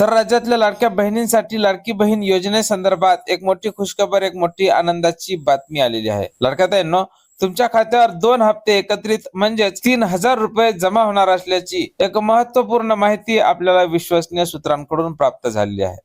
तर राज्यातल्या लाडक्या बहिणींसाठी लाडकी बहीण योजनेसंदर्भात एक मोठी खुशखबर एक मोठी आनंदाची बातमी आलेली आहे. लाडक्या ताईंनो तुमच्या खात्यावर दोन हप्ते एकत्रित म्हणजेच तीन हजार रुपये जमा होणार असल्याची एक महत्त्वपूर्ण माहिती आपल्याला विश्वसनीय सूत्रांकडून प्राप्त झालेली आहे.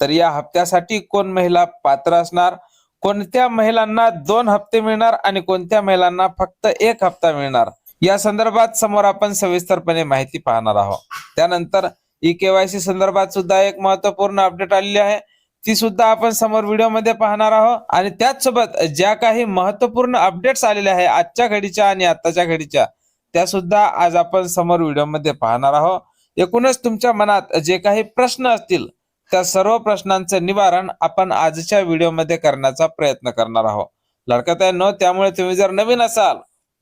तर या हप्त्यासाठी कोण महिला पात्र असणार? कोणत्या महिलांना दोन हप्ते मिळणार आणि कोणत्या महिलांना फक्त एक हप्ता मिळणार? या संदर्भात समोर आपण सविस्तरपणे माहिती पाहणार आहोत. त्यानंतर ई केवायसी संदर्भात सुद्धा एक महत्त्वपूर्ण अपडेट आलेली आहे. ती सुद्धा आपण समोर व्हिडिओमध्ये पाहणार आहोत. आणि त्याचसोबत ज्या काही महत्त्वपूर्ण अपडेट्स आलेल्या आहे आजच्या घडीच्या आणि आताच्या घडीच्या त्या सुद्धा आज आपण समोर व्हिडिओमध्ये पाहणार आहोत. एकूणच तुमच्या मनात जे काही प्रश्न असतील त्या सर्व प्रश्नांचं निवारण आपण आजच्या व्हिडिओमध्ये करण्याचा प्रयत्न करणार आहोत. लडकत आहे न त्यामुळे तुम्ही जर नवीन असाल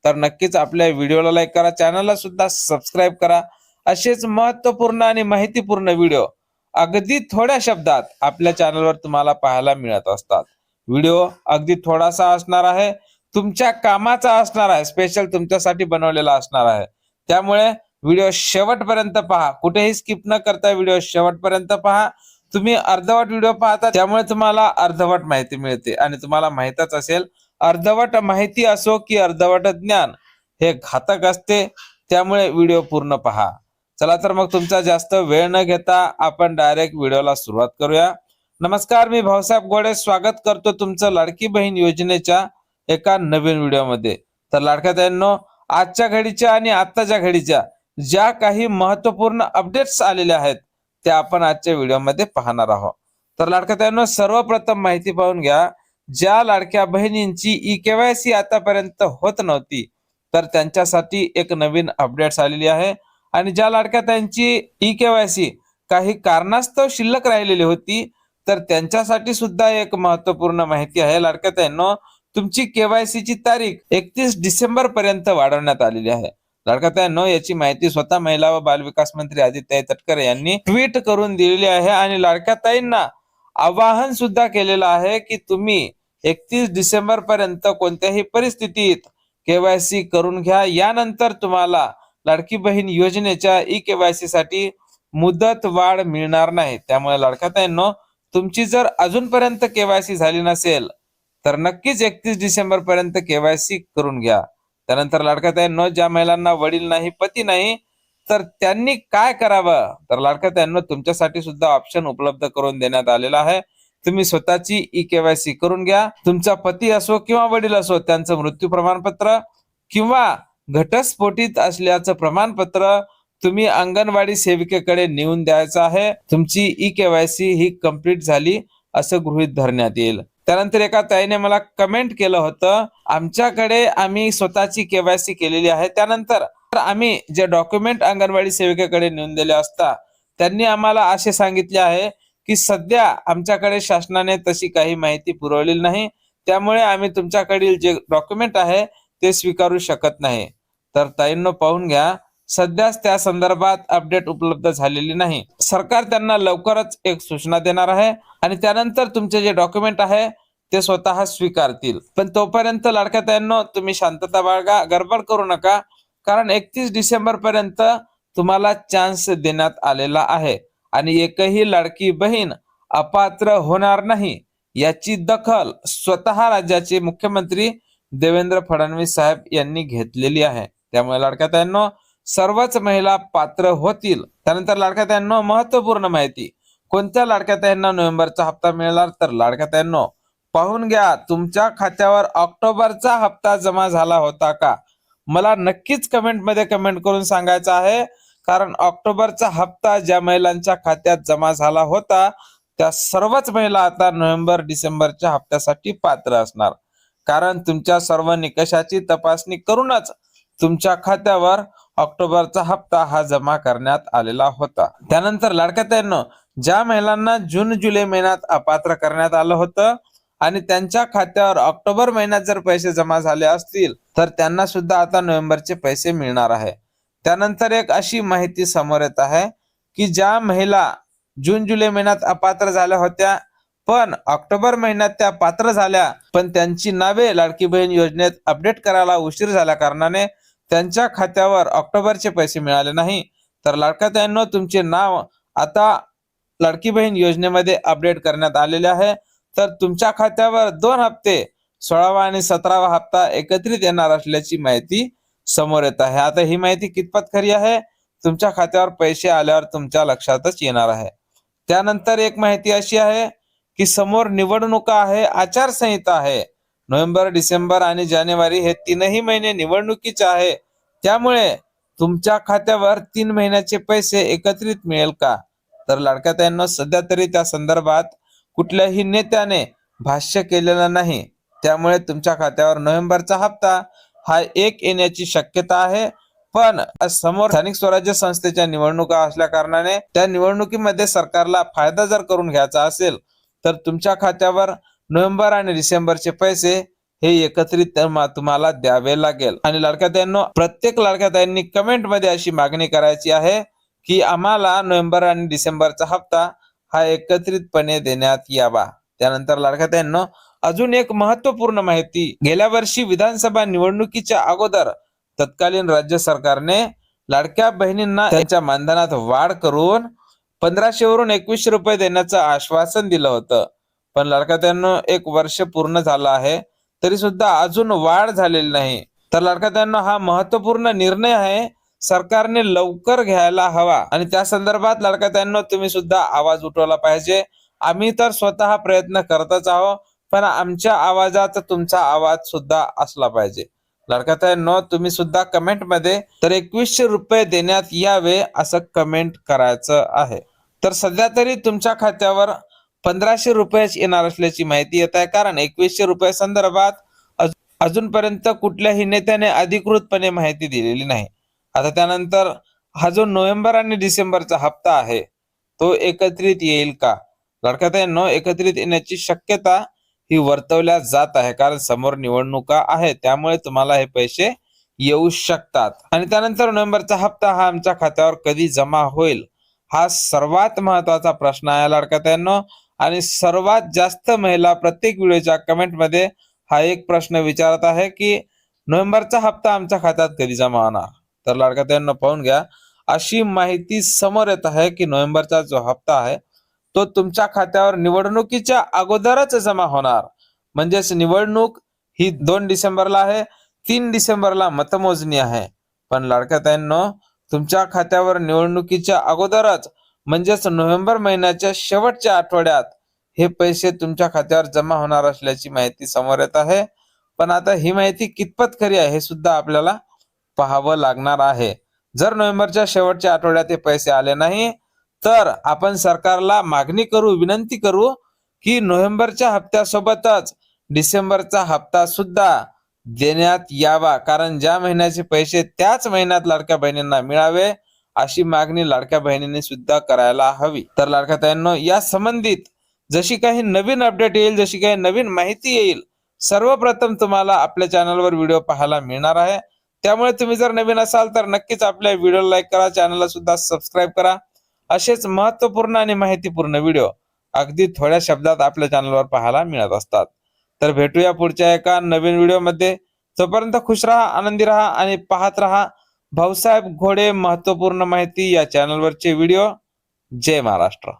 तर नक्कीच आपल्या व्हिडिओला लाईक करा चॅनलला सुद्धा सबस्क्राईब करा. असेच महत्त्वपूर्ण आणि माहितीपूर्ण व्हिडिओ अगदी थोड्या शब्दात आपल्या चॅनलवर तुम्हाला पाहायला मिळत असतात. व्हिडिओ अगदी थोडासा असणार आहे तुमच्या कामाचा असणार आहे स्पेशल तुमच्यासाठी बनवलेला असणार आहे. त्यामुळे व्हिडिओ शेवटपर्यंत पहा. कुठेही स्किप न करता व्हिडिओ शेवटपर्यंत पहा. तुम्ही अर्धवट व्हिडिओ पाहता त्यामुळे तुम्हाला अर्धवट माहिती मिळते आणि तुम्हाला माहितच असेल अर्धवट माहिती असो की अर्धवट ज्ञान हे घातक असते त्यामुळे व्हिडिओ पूर्ण पहा. चला तर मग तुमचा जास्त वेळ न घेता आपण डायरेक्ट व्हिडिओला सुरुवात करूया. नमस्कार मी भाऊसाहेब गोडे. स्वागत करतो तुमचं लाडकी बहीण योजनेच्या एका नवीन व्हिडिओमध्ये तर लाडक्या ताईंनो आजच्या घडीच्या आणि आत्ताच्या घडीच्या ज्या काही महत्त्वपूर्ण अपडेट्स आलेल्या आहेत त्या आपण आजच्या व्हिडिओमध्ये पाहणार आहोत. तर लाडक्या ताईंनो सर्वप्रथम माहिती पाहून घ्या. ज्या लाडक्या बहिणींची ई केवायसी आतापर्यंत होत नव्हती तर त्यांच्यासाठी एक नवीन अपडेट्स आलेली आहे. आणि ज्या लाडक्या त्यांची ई केवायसी काही कारणास्तव शिल्लक राहिलेली होती तर त्यांच्यासाठी सुद्धा एक महत्त्वपूर्ण माहिती आहे. लाडक्या त्यांना तुमची केवायसी ची तारीख एकतीस डिसेंबर पर्यंत वाढवण्यात आलेली आहे. लाडक्या याची माहिती स्वतः महिला व बालविकास मंत्री आदित्य तटकरे यांनी ट्विट करून दिलेली आहे. आणि लाडक्याताईंना आवाहन सुद्धा केलेलं आहे की तुम्ही एकतीस डिसेंबर पर्यंत कोणत्याही परिस्थितीत केवायसी करून घ्या. यानंतर तुम्हाला लाडकी बहीण योजनेच्या ई केवायसी साठी मुदत वाढ मिळणार नाही. त्यामुळे लडख्याताईंनो तुमची जर अजूनपर्यंत केवायसी झाली नसेल तर नक्कीच एकतीस डिसेंबर पर्यंत केवायसी करून घ्या. त्यानंतर लाडक्या ज्या महिलांना वडील नाही पती नाही तर त्यांनी काय करावं? तर लडख्याताईंनो तुमच्यासाठी सुद्धा ऑप्शन उपलब्ध करून देण्यात आलेला आहे. तुम्ही स्वतःची ई केवायसी करून घ्या. तुमचा पती असो किंवा वडील असो त्यांचं मृत्यू प्रमाणपत्र किंवा घटस्फोटित असल्याचं प्रमाणपत्र तुम्ही अंगणवाडी सेविकेकडे नेऊन द्यायचं आहे. तुमची ई केवायसी ही कंप्लीट झाली असं गृहित धरण्यात येईल. त्यानंतर एका ताईने मला कमेंट केलं होतं आमच्याकडे आम्ही स्वतःची केवायसी केलेली आहे. त्यानंतर आम्ही जे डॉक्युमेंट अंगणवाडी सेविकेकडे नेऊन दिले असता त्यांनी आम्हाला असे सांगितले आहे की सध्या आमच्याकडे शासनाने तशी काही माहिती पुरवलेली नाही. त्यामुळे आम्ही तुमच्याकडील जे डॉक्युमेंट आहे ते स्वीकारू शकत नाही. तर ताईंनो पाहून घ्या सध्याच त्या संदर्भात अपडेट उपलब्ध झालेली नाही. सरकार त्यांना लवकरच एक सूचना देणार आहे आणि त्यानंतर तुमचे जे डॉक्युमेंट आहे ते स्वतः स्वीकारतील. पण तोपर्यंत लाडक्या ताईंनो तुम्ही शांतता बाळगा गडबड करू नका कारण एकतीस डिसेंबर पर्यंत तुम्हाला चान्स देण्यात आलेला आहे आणि एकही लाडकी बहीण अपात्र होणार नाही याची दखल स्वतः राज्याचे मुख्यमंत्री देवेंद्र फडणवीस साहेब यांनी घेतलेली आहे. त्यामुळे लाडक्या सर्वच महिला पात्र होतील. त्यानंतर लाडक्या महत्त्वपूर्ण माहिती. कोणत्या लाडक्या नोव्हेंबरचा हप्ता मिळणार? तर लाडक्या पाहून घ्या तुमच्या खात्यावर ऑक्टोबरचा हप्ता जमा झाला होता का? मला नक्कीच कमेंटमध्ये कमेंट करून सांगायचं आहे. कारण ऑक्टोबरचा हप्ता ज्या महिलांच्या खात्यात जमा झाला होता त्या सर्वच महिला आता नोव्हेंबर डिसेंबरच्या हप्त्यासाठी पात्र असणार. कारण तुमच्या सर्व निकषाची तपासणी करूनच तुमच्या खात्यावर ऑक्टोबरचा हप्ता हा जमा करण्यात आलेला होता. त्यानंतर लाडक्या ज्या महिलांना जून जुलै महिन्यात अपात्र करण्यात आलं होतं आणि त्यांच्या खात्यावर ऑक्टोबर महिन्यात जर पैसे जमा झाले असतील तर त्यांना सुद्धा आता नोव्हेंबरचे पैसे मिळणार आहे. त्यानंतर एक अशी माहिती समोर येत आहे की ज्या महिला जून जुलै महिन्यात अपात्र झाल्या होत्या पण ऑक्टोबर महिन्यात त्या पात्र झाल्या. पण त्यांची नावे लाडकी बहीण योजनेत अपडेट करायला उशीर झाल्या कारणाने त्यांच्या खात्यावर ऑक्टोबरचे पैसे मिळाले नाही. तर लाडक्या तुमचे नाव आता लाडकी बहीण योजनेमध्ये अपडेट करण्यात आलेले आहे. तर तुमच्या खात्यावर दोन हप्ते सोळावा आणि सतरावा हप्ता एकत्रित येणार असल्याची माहिती समोर येत आहे. आता ही माहिती कितपत खरी आहे? तुमच्या खात्यावर पैसे आल्यावर तुमच्या लक्षातच येणार आहे. त्यानंतर एक माहिती अशी आहे की समोर निवडणुका आहे आचारसंहिता आहे. नोव्हेंबर डिसेंबर आणि जानेवारी हे तीनही महिने निवडणुकीचे आहे. त्यामुळे तुमच्या खात्यावर तीन महिन्याचे पैसे एकत्रित मिळेल का? तर लाडक्या ताईंनो सध्या तरी त्या संदर्भात कुठल्याही नेत्याने भाष्य केलेलं नाही. त्यामुळे तुमच्या खात्यावर नोव्हेंबरचा हप्ता हा एक येण्याची शक्यता आहे. पण समोर स्थानिक स्वराज्य संस्थेच्या निवडणुका असल्या कारणाने त्या निवडणुकीमध्ये सरकारला फायदा जर करून घ्यायचा असेल तर तुमच्या खात्यावर नोव्हेंबर आणि डिसेंबरचे पैसे हे एकत्रित तुम्हाला द्यावे लागेल. आणि लाडक्या ताईंनो प्रत्येक लाडक्या ताईंनी कमेंटमध्ये अशी मागणी करायची आहे की आम्हाला नोव्हेंबर आणि डिसेंबरचा हप्ता हा एकत्रितपणे देण्यात यावा. त्यानंतर लाडक्या ताईंनो अजून एक महत्त्वपूर्ण माहिती. गेल्या वर्षी विधानसभा निवडणुकीच्या अगोदर तत्कालीन राज्य सरकारने लाडक्या बहिणींना त्यांच्या मानधनात वाढ करून पंधराशे वरून एकवीसशे रुपये देण्याचं आश्वासन दिलं होतं. पण लाडक्या एक वर्ष पूर्ण झालं आहे तरी सुद्धा अजून वाढ झालेली नाही. तर लाडक्या हा महत्त्वपूर्ण निर्णय आहे. सरकारने लवकर घ्यायला हवा. आणि त्या संदर्भात लाडक्या तुम्ही सुद्धा आवाज उठवला पाहिजे. आम्ही तर स्वतः प्रयत्न करतच आहोत पण आमच्या आवाजात तुमचा आवाज सुद्धा असला पाहिजे. लाडक्या तुम्ही सुद्धा कमेंटमध्ये तर एकवीसशे रुपये देण्यात यावे असं कमेंट करायचं आहे. तर सध्या तरी तुमच्या खात्यावर पंधराशे रुपयेच येणार असल्याची माहिती येत आहे. कारण एकवीसशे रुपये संदर्भात अजूनपर्यंत कुठल्याही नेत्याने अधिकृतपणे माहिती दिलेली नाही. आता त्यानंतर हा जो नोव्हेंबर आणि डिसेंबरचा हप्ता आहे तो एकत्रित येईल का? लडक्यात एकत्रित येण्याची शक्यता ही वर्तवल्या जात आहे. कारण समोर निवडणुका आहे त्यामुळे तुम्हाला हे पैसे येऊ शकतात. आणि त्यानंतर नोव्हेंबरचा हप्ता हा आमच्या खात्यावर कधी जमा होईल? हा सर्वात महत्त्वाचा प्रश्न आहे लाडक्यात आणि सर्वात जास्त महिला प्रत्येक व्हिडिओच्या कमेंटमध्ये हा एक प्रश्न विचारत आहे की नोव्हेंबरचा हप्ता आमच्या खात्यात कधी जमा होणार? तर लाडकत्यांना पाहून घ्या. अशी माहिती समोर येत आहे की नोव्हेंबरचा जो हप्ता आहे तो तुमच्या खात्यावर निवडणुकीच्या अगोदरच जमा होणार. म्हणजेच निवडणूक ही दोन डिसेंबरला आहे तीन डिसेंबरला मतमोजणी आहे. पण लाडक्या तुमच्या खात्यावर निवडणुकीच्या अगोदरच म्हणजेच नोव्हेंबर महिन्याच्या शेवटच्या आठवड्यात हे पैसे तुमच्या खात्यावर जमा होणार असल्याची माहिती समोर येत आहे. पण आता ही माहिती कितपत खरी आहे हे सुद्धा आपल्याला पाहावं लागणार आहे. जर नोव्हेंबरच्या शेवटच्या आठवड्यात हे पैसे आले नाही तर आपण सरकारला मागणी करू विनंती करू की नोव्हेंबरच्या हप्त्यासोबतच डिसेंबरचा हप्ता सुद्धा देण्यात यावा. कारण ज्या महिन्याचे पैसे त्याच महिन्यात लाडक्या बहिणींना मिळावे अशी मागणी लाडक्या बहिणींनी सुद्धा करायला हवी. तर लाडक्या ताईंनो या संबंधित जशी काही नवीन अपडेट येईल जशी काही नवीन माहिती येईल सर्वप्रथम तुम्हाला आपल्या चॅनलवर व्हिडिओ पाहायला मिळणार आहे. त्यामुळे तुम्ही जर नवीन असाल तर नक्कीच आपल्या व्हिडिओ लाईक करा चॅनलला सुद्धा सबस्क्राईब करा. असेच महत्त्वपूर्ण आणि माहितीपूर्ण व्हिडिओ अगदी थोड्या शब्दात आपल्या चॅनलवर पाहायला मिळत असतात. तर भेटूया पुढच्या एका नवीन व्हिडिओमध्ये. तोपर्यंत खुश राहा आनंदी राहा आणि पाहत राहा भाऊसाहेब घोडे महत्त्वपूर्ण माहिती या चॅनलवरचे व्हिडिओ. जय महाराष्ट्र.